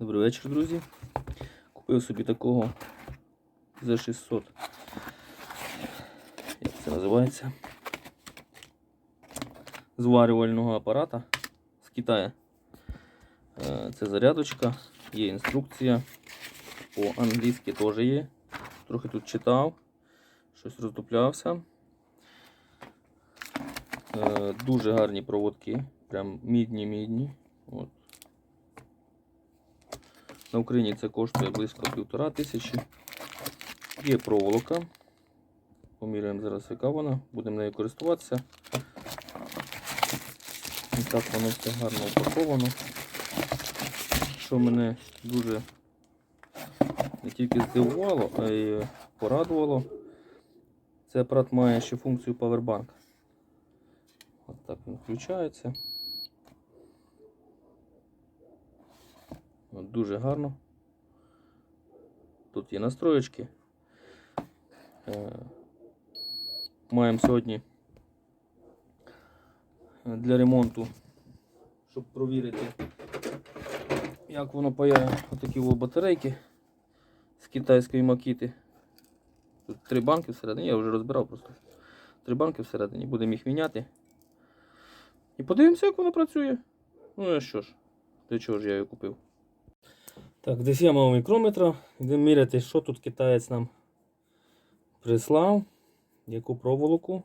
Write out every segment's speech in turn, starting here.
Добрий вечір, друзі. Купив собі такого за 600. Як це називається? Зварювального апарата з Китаю. Е, Це зарядочка, є інструкція. По-англійськи теж є. Трохи тут читав, щось роздуплявся. Е, Дуже гарні проводки, прям мідні-мідні. От. На Україні це коштує близько півтора тисячі. Є проволока. Поміряємо зараз, яка вона. Будемо нею користуватися. І так воно все гарно упаковано. Що мене дуже не тільки здивувало, а й порадувало. Цей апарат має ще функцію Powerbank. От так він включається. От Дуже гарно. Тут є настроєчки. Е, Маємо сьогодні е, для ремонту, щоб провірити, як воно паяє отакі батарейки з китайської макіти. Тут три банки всередині, я вже розбирав просто. Три банки всередині, будемо їх міняти. І подивимося, як воно працює. Ну і що ж, для чого ж я її купив. Так, десь я мав мікрометра. Йдемо міряти, що тут китаєць нам прислав, яку проволоку.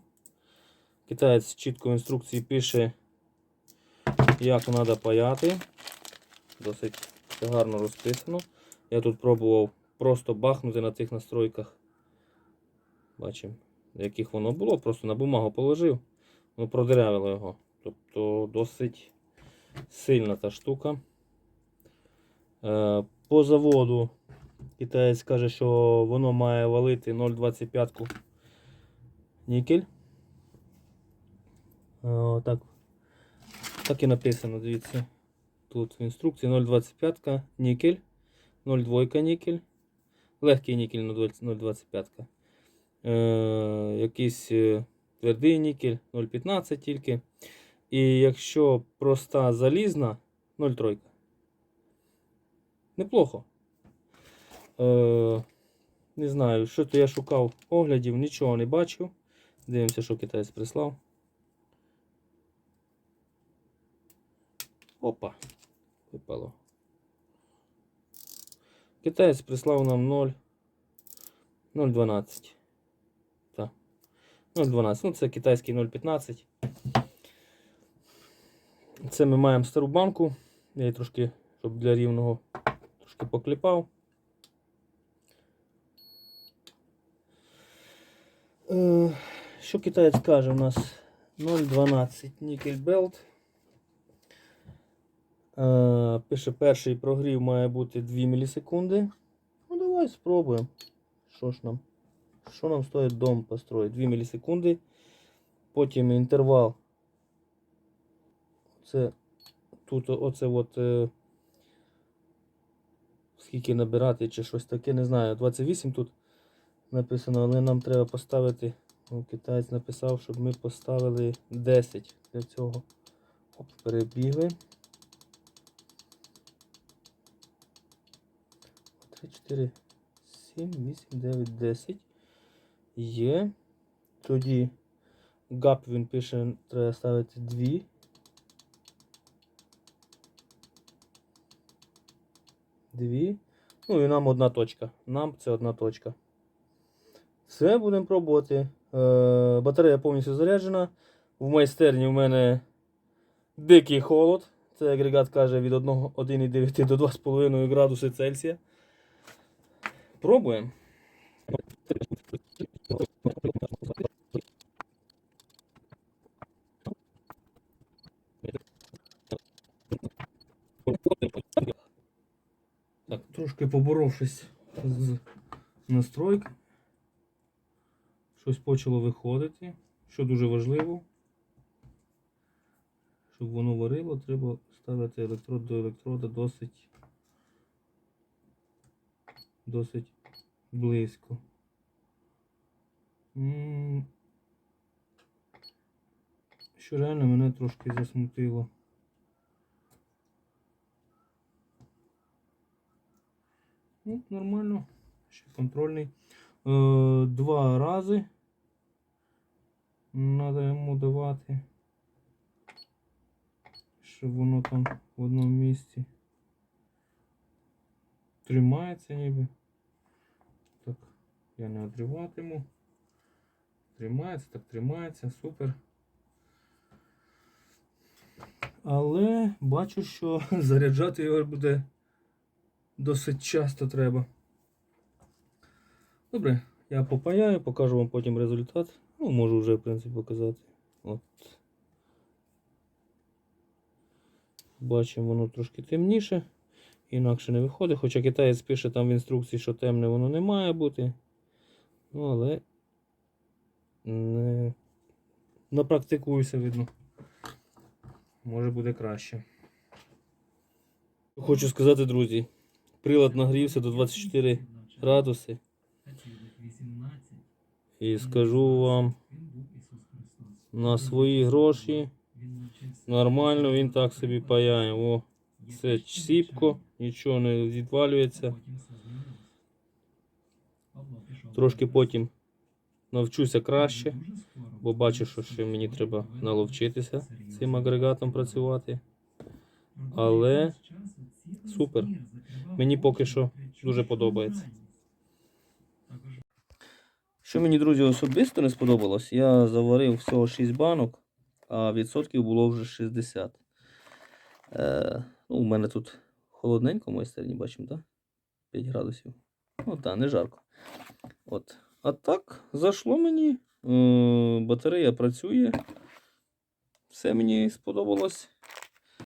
Китаєць чітко в інструкції пише, як треба паяти. Досить гарно розписано. Я тут пробував просто бахнути на цих настройках. Бачимо, яких воно було, просто на бумагу положив, воно продеревило його. Тобто досить сильна та штука. Е, По заводу китаєць каже, що воно має валити 0,25 нікель. Е, Так, так і написано, дивіться. Тут в інструкції 0,25 нікель, 0,2 нікель, легкий нікель 0,25. Е, якийсь твердий нікель 0,15 тільки. І якщо проста залізна 0,3. Неплохо. Е, не знаю, що то я шукав оглядів, нічого не бачив. Дивимося, що китаєць прислав. Опа, випало. Китаєць прислав нам 0. 0,12. Так. 0,12. Ну, це китайський 0,15. Це ми маємо стару банку. Я її трошки, щоб для рівного трошки покліпав. Е, Що китаєць каже у нас 0,12 Nickel Belt. Е, Пише, перший прогрів має бути 2 мілісекунди. Ну давай спробуємо. Що ж нам? Що нам стоїть дом построїти? 2 мілісекунди. Потім інтервал. Це тут оце от. Скільки набирати чи щось таке, не знаю. 28 тут написано, але нам треба поставити. Ну, китаєць написав, щоб ми поставили 10 для цього. Оп, перебігли. 3, 4, 7, 8, 9, 10. Є. Тоді гап він пише, треба ставити 2. Дві. Ну і нам одна точка. Нам це одна точка. Все, будемо пробувати. Е, батарея повністю заряджена. В майстерні в мене дикий холод. Це агрегат каже від 1,9 до 2,5 градуси Цельсія. Пробуємо. Так, трошки поборовшись з настройками, щось почало виходити, що дуже важливо. Щоб воно варило, треба ставити електрод до електрода досить досить близько. Що реально мене трошки засмутило. Ну, нормально. Ще контрольний. Е, два рази. Надо йому давати. Щоб воно там в одному місці. Тримається ніби. Так, я не одриватиму. Тримається, так тримається, супер. Але бачу, що заряджати його буде досить часто треба. Добре, я попаяю, покажу вам потім результат. Ну, можу вже, в принципі, показати. От. Бачимо, воно трошки темніше. Інакше не виходить. Хоча китаєць пише там в інструкції, що темне воно не має бути. Ну, але не напрактикуюся, видно. Може буде краще. Хочу сказати, друзі, прилад нагрівся до 24 градуси. І скажу вам, на свої гроші нормально він так собі паяє. О, все сіпко, нічого не відвалюється. Трошки потім навчуся краще, бо бачу, що ще мені треба наловчитися цим агрегатом працювати. Але супер. Мені поки що дуже подобається. Що мені, друзі, особисто не сподобалось, я заварив всього 6 банок, а відсотків було вже 60. Е, ну, у мене тут холодненько в майстерні, бачимо, так? 5 градусів. Ну так, не жарко. От. А так, зайшло мені. Е, батарея працює. Все мені сподобалось.